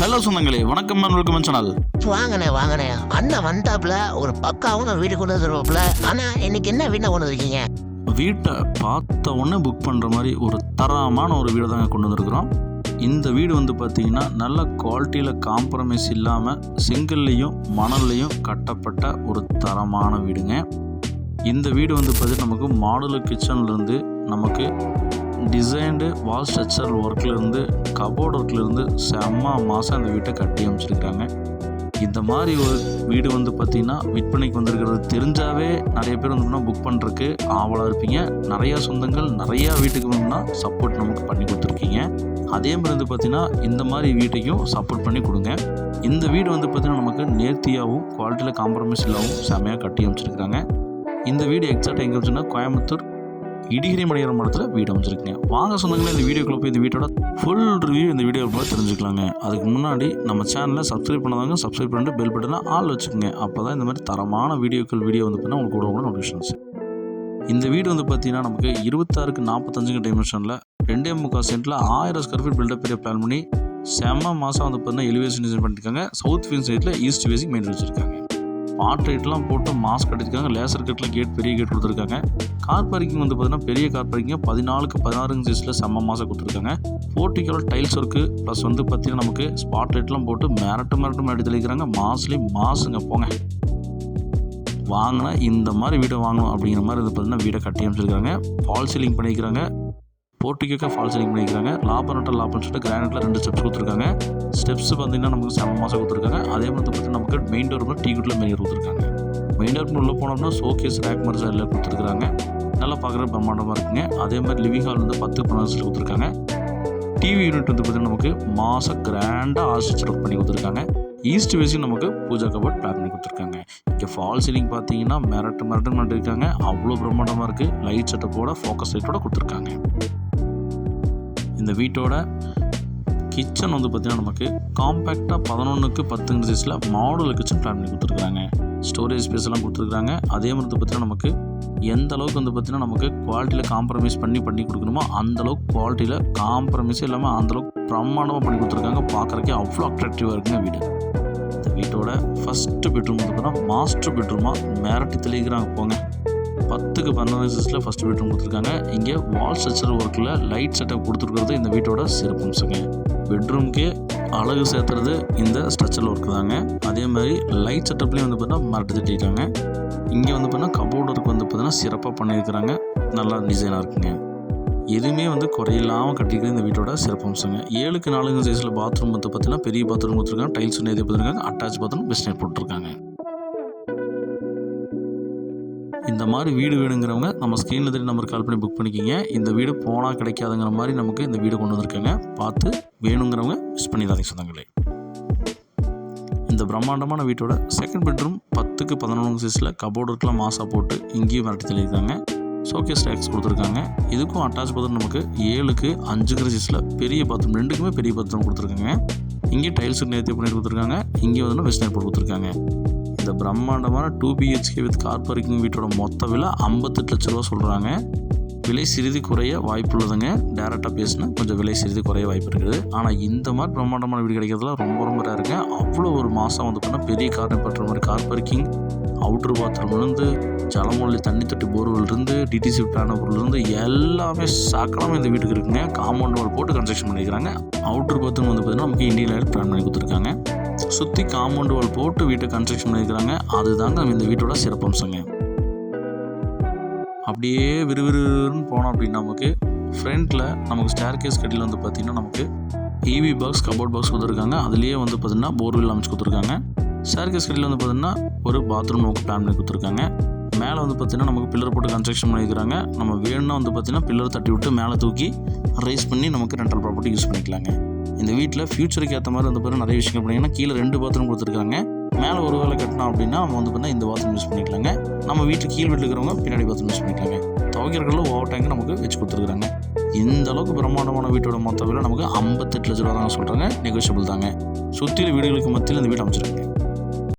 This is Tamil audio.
ஹலோ சொந்தங்களே. வணக்கம் வெல்கம் சேனல் வாங்கண்ணே வாங்கண்ணே. அண்ணன் வந்தாப்புல ஒரு பக்காவும் வீடு கொண்டு வந்துருவாப்புல ஆனா இன்னைக்கு என்ன வீட்டை கொண்டு வந்திருக்கீங்க? வீட்டை பார்த்த உடனே புக் பண்ணுற மாதிரி ஒரு தரமான ஒரு வீடை தாங்க கொண்டு வந்திருக்கிறோம். இந்த வீடு வந்து பார்த்தீங்கன்னா நல்ல குவாலிட்டியில் காம்ப்ரமைஸ் இல்லாமல் செங்கல்லையும் மணல்லையும் கட்டப்பட்ட ஒரு தரமான வீடுங்க. இந்த வீடு வந்து பார்த்தீங்கன்னா நமக்கு மாடுலர் கிச்சன்லேருந்து நமக்கு டிசைன்டு வால் ஸ்ட்ரக்சர் ஒர்க்லேருந்து கபோர்ட் ஒர்க்லேருந்து செம்ம மாதம் அந்த வீட்டை கட்டி அமைச்சிருக்காங்க. இந்த மாதிரி ஒரு வீடு வந்து பார்த்திங்கன்னா விற்பனைக்கு வந்திருக்கிறது தெரிஞ்சாவே நிறைய பேர் வந்தோம்னா புக் பண்ணுறதுக்கு ஆவலாக இருப்பீங்க. நிறையா சொந்தங்கள் நிறையா வீட்டுக்கு வந்து சப்போர்ட் நமக்கு பண்ணி கொடுத்துருக்கீங்க. அதே மாதிரி வந்து பார்த்திங்கன்னா இந்த மாதிரி வீட்டையும் சப்போர்ட் பண்ணி கொடுங்க. இந்த வீடு வந்து பார்த்திங்கன்னா நமக்கு நேர்த்தியாகவும் குவாலிட்டியில் காம்ப்ரமைஸ் இல்லாமல் செமையாக கட்டி அமைச்சிருக்காங்க இந்த வீடு எக்ஸாக்ட் எங்கே வச்சுன்னா கோயம்புத்தூர் இடிகிரி மணியர மடத்தில் வீடு அமைச்சிருக்கீங்க வாங்க சொந்தங்களே இந்த வீடியோக்குள்ள போய் இந்த வீட்டோட ஃபுல் ரிவ்யூ இந்த வீடியோக்குள்ள தெரிஞ்சுக்கலாங்க. அதுக்கு முன்னாடி நம்ம சேனலை சப்ஸ்கிரைப் பண்ணாதாங்க சப்ஸ்கிரைப் பண்ணிட்டு பெல் பட்டனை ஆள் வச்சுக்கோங்க. அப்போ தான் இந்த மாதிரி தரமான வீடியோக்கள் வீடியோ வந்து பார்த்தீங்கன்னா உங்களுக்கு கூட கூட நோட்டிஃபிகேஷன்ஸ் இந்த வீடு வந்து பார்த்தீங்கன்னா நமக்கு இருபத்தாறுக்கு நாற்பத்தஞ்சுக்கு டைமென்ஷனில் ரெண்டே முக்கால் சென்ட்டில் ஆயிரம் square feet built up area plan பண்ணி செம்ம மாதம் வந்து பார்த்தீங்கன்னா எலிவேஷன் டிசைன் பண்ணியிருக்காங்க சவுத் ஃபீன் சைடில் ஈஸ்ட் வேசிங் மெயின் வச்சுருக்காங்க. ஸ்பாட் லைட்லாம் போட்டு மாஸ்க் அடிச்சிருக்காங்க லேசர் கட்டில் கேட் பெரிய கேட் கொடுத்துருக்காங்க. கார் பார்க்கிங் வந்து பார்த்தீங்கன்னா பெரிய கார் பார்க்கிங் பதினாலுக்கு பதினாறு சைஸில் செம்ம மாதம் கொடுத்துருக்காங்க. போர்ட்டிக்கோட டைல்ஸ் ஒர்க்கு ப்ளஸ் வந்து பார்த்தீங்கன்னா நமக்கு ஸ்பாட் லைட்லாம் போட்டு மிரட்டு மிரட்டு மிரட்டி தெளிக்கிறாங்க மாஸ்லேயும் மாசுங்க போங்க. வாங்கினா இந்த மாதிரி வீடை வாங்கணும் அப்படிங்கிற மாதிரி இது பார்த்தீங்கன்னா வீடை கட்டி அமைச்சிருக்காங்க. ஃபால் சீலிங் பண்ணிக்கிறாங்க. போர்ட்டிக்கோக்க ஃபால் சீலிங் பண்ணியிருக்காங்க. லாபம் நட்டல் லாபம்னு சொல்லிட்டு கிரானைட்டில் ரெண்டு ஸ்டெப்ஸ் கொடுத்துருக்காங்க. ஸ்டெப்ஸ் பார்த்தீங்கன்னா நமக்கு செம்ம மாதம் கொடுத்துருக்காங்க. அதே மாதிரி பார்த்தீங்கன்னா நமக்கு மெயின் டோர் டீ குட்டில் மெயின் கொடுத்துருக்காங்க. மெயின் டோர் உள்ளே போனோம்னா ஷோகேஸ் ரேக் மாதிரி சைடில் கொடுத்துருக்காங்க. நல்லா பார்க்குற பிரம்மாண்டமாக இருக்குங்க. அதே மாதிரி லிவிங் ஹால் வந்து பத்து பன்னெண்டு கொடுத்துருக்காங்க. டிவி யூனிட் வந்து பார்த்தீங்கன்னா நமக்கு மாதம் கிராண்டாக ஆர்சிச்சர் ஒர்க் பண்ணி கொடுத்துருக்காங்க. ஈஸ்ட் வேஸையும் நமக்கு பூஜா கபட் பேக் பண்ணி கொடுத்துருக்காங்க. இங்கே ஃபால் சீலிங் பார்த்தீங்கன்னா மிரட்டு மிரட்டு பண்ணிருக்காங்க அவ்வளோ பிரம்மாண்டமாக இருக்குது லைட் செட்டப்போட ஃபோக்கஸ் லைட்டோட கொடுத்துருக்காங்க. இந்த வீட்டோட கிச்சன் வந்து பார்த்திங்கன்னா நமக்கு காம்பேக்டாக பதினொன்றுக்கு பத்துங்கிற சைஸில் மாடல் கிச்சன் பிளான் பண்ணி கொடுத்துருக்காங்க ஸ்டோரேஜ் ஸ்பேஸ்லாம் கொடுத்துருக்குறாங்க. அதே மாதிரி வந்து பார்த்திங்கன்னா நமக்கு எந்த அளவுக்கு வந்து பார்த்தீங்கன்னா நமக்கு குவாலிட்டியில் காம்ப்ரமைஸ் பண்ணி பண்ணி கொடுக்கணுமோ அந்தளவுக்கு குவாலிட்டியில் காம்ப்ரமைஸே இல்லாமல் அந்த அளவுக்கு பிரம்மாண்டமாக பண்ணி கொடுத்துருக்காங்க. பார்க்குறக்கே அவ்வளோ அட்ராக்டிவாக இருக்குங்க வீடு. இந்த வீட்டோட ஃபஸ்ட்டு பெட்ரூம் வந்து பார்த்தீங்கன்னா மாஸ்டர் பெட்ரூமாக மிரட்டி தெளிக்கிறாங்க. போங்க. பத்துக்கு பன்னெண்டு சைஸில் ஃபஸ்ட் பெட்ரூம் கொடுத்துருக்காங்க. இங்கே வால் ஸ்ட்ரக்சர் ஒர்க்கில் லைட் செட்டப் கொடுத்துருக்கிறது இந்த வீட்டோட சிறப்பம்சங்க பெட்ரூம்க்கு அழகு சேர்த்துறது இந்த ஸ்ட்ரக்சர் ஒர்க் தாங்க. அதே மாதிரி லைட் செட்டப்லேயும் வந்து பார்த்தீங்கன்னா மரட்டு திட்டிருக்காங்க இங்கே வந்து பார்த்தீங்கன்னா கபோர்டு ஒர்க் வந்து பார்த்தீங்கன்னா சிறப்பாக பண்ணியிருக்கிறாங்க. நல்லா டிசைனாக இருக்குங்க. எதுவுமே வந்து குறையில்லாமல் கட்டிக்கிறது இந்த வீட்டோட சிறப்பம்சங்க ஏழுக்கு நாலுங்க சைஸில் பாத்ரூம் வந்து பார்த்தீங்கன்னா பெரிய பாத்ரூம் கொடுத்துருக்காங்க. டைல்ஸ் நேரத்தை பார்த்துருக்காங்க அட்டாச் பாத்ரூம் பெஸ்ட் போட்டிருக்காங்க. இந்த மாதிரி வீடு வேணுங்கிறவங்க நம்ம ஸ்க்ரீனில் தெரிய நம்பர் கால் பண்ணி புக் பண்ணிக்கிங்க. இந்த வீடு போனால் கிடைக்காதுங்கிற மாதிரி நமக்கு இந்த வீடு கொண்டு வந்திருக்காங்க. பார்த்து வேணுங்கிறவங்க மிஸ் பண்ணிடாதீங்க சொந்தங்களே. இந்த பிரம்மாண்டமான வீட்டோட செகண்ட் பெட்ரூம் பத்துக்கு பதினொன்று சைஸில் கபோர்டு இருக்கலாம் மாசா போட்டு இங்கேயும் மிரட்டி தெளியிருக்காங்க ஷோகேஸ் ரேக்ஸ் கொடுத்துருக்காங்க. இதுக்கும் அட்டாச் பாத்ரூம் நமக்கு ஏழுக்கு அஞ்சுங்கிற சைஸில் பெரிய பாத்ரூம் ரெண்டுக்குமே பெரிய பாத்ரூம் கொடுத்துருக்காங்க. இங்கே டைல்ஸுக்கு நேர்த்தி பண்ணி கொடுத்துருக்காங்க. இங்கே வந்து வெஸ்டர்ன் போட்டு கொடுத்துருக்காங்க. இந்த பிரம்மாண்டமான two BHK with car parking வீட்டோட மொத்த விலை ஐம்பத்தெட்டு லட்ச ரூபா சொல்கிறாங்க விலை சிறிது குறைய வாய்ப்பு உள்ளதுங்க. டேரெக்டாக பேசினா கொஞ்சம் விலை சிறிது குறைய வாய்ப்பு இருக்குது. ஆனால் இந்த மாதிரி பிரம்மாண்டமான வீடு கிடைக்கிறதுல ரொம்ப ரொம்ப ரேருங்க அவ்வளோ ஒரு மாதம் வந்து பண்ணால் பெரிய கார் பற்ற மாதிரி கார் பார்க்கிங் அவுட்ரு பாத்ரூம்லேருந்து ஜலமொழி தண்ணி தொட்டி போர்வெல் இருந்து டிடிசி இருந்து எல்லாமே சாக்கலாமல் இந்த வீட்டுக்கு இருக்குங்க. காம்பவுண்ட் வால் போட்டு கன்ஸ்ட்ரக்ஷன் பண்ணியிருக்காங்க அவுட்ரு பாத்ரூம் வந்து பார்த்தீங்கன்னா நமக்கு இந்தியன் ஆயில் பிளான் பண்ணி கொடுத்துருக்காங்க. சுற்றி காம்பவுண்ட் வால் போட்டு வீட்டை கன்ஸ்ட்ரக்ஷன் பண்ணியிருக்கிறாங்க. அதுதாங்க இந்த வீட்டோட சிறப்பம்சங்க அப்படியே விறுவிறுன்னு போனோம் அப்படின்னா நமக்கு ஃப்ரண்ட்டில் நமக்கு ஸ்டேர் கேஸ் கட்டியில் வந்து பார்த்திங்கன்னா நமக்கு ஈவி பாக்ஸ் கபோர்ட் பாக்ஸ் கொடுத்துருக்காங்க. அதுலேயே வந்து பார்த்திங்கன்னா போர்வெல் அமைச்சு கொடுத்துருக்காங்க. ஸ்டேர் கேஸ் கட்டியில் வந்து பார்த்திங்கன்னா ஒரு பாத்ரூம் நமக்கு பிளான் பண்ணி கொடுத்துருக்காங்க. மேலே வந்து பார்த்திங்கன்னா நமக்கு பில்லர் போட்டு கன்ஸ்ட்ரக்ஷன் பண்ணியிருக்கிறாங்க. நம்ம வேணும்னா வந்து பார்த்திங்கன்னா பில்லர் தட்டி விட்டு மேலே தூக்கி ரைஸ் பண்ணி நமக்கு ரெண்டல் ப்ராப்பர்ட்டி யூஸ் பண்ணிக்கலாங்க. இந்த வீட்டில் ஃபியூச்சருக்கு ஏற்ற மாதிரி வந்து பார்த்தீங்கன்னா நிறைய விஷயங்கள் பண்ணிங்கன்னா கீழே ரெண்டு பாத்ரூம் கொடுத்துருக்காங்க. மேலே ஒரு வேலை கட்டினோம் அப்படின்னா நம்ம வந்து பார்த்தீங்கன்னா இந்த பாத்ரூம் யூஸ் பண்ணிக்கலாங்க. நம்ம வீட்டுக்கு கீழ் வீட்டில் இருக்கிறவங்க பின்னாடி பாத்ரூம் யூஸ் பண்ணிக்கலாங்க. துவைக்கிறதுல ஓவர் டேங்க் நமக்கு வச்சு கொடுத்துருக்காங்க. இந்த அளவுக்கு பிரம்மாண்டமான வீட்டோட மொத்த விலை நமக்கு ஐம்பத்தெட்டு லட்ச ரூபா தாங்க சொல்கிறாங்க நெகோஷியபிள் தாங்க. சுற்றியில் வீடுகளுக்கு மத்தியில் இந்த வீடு அமைச்சிருக்காங்க.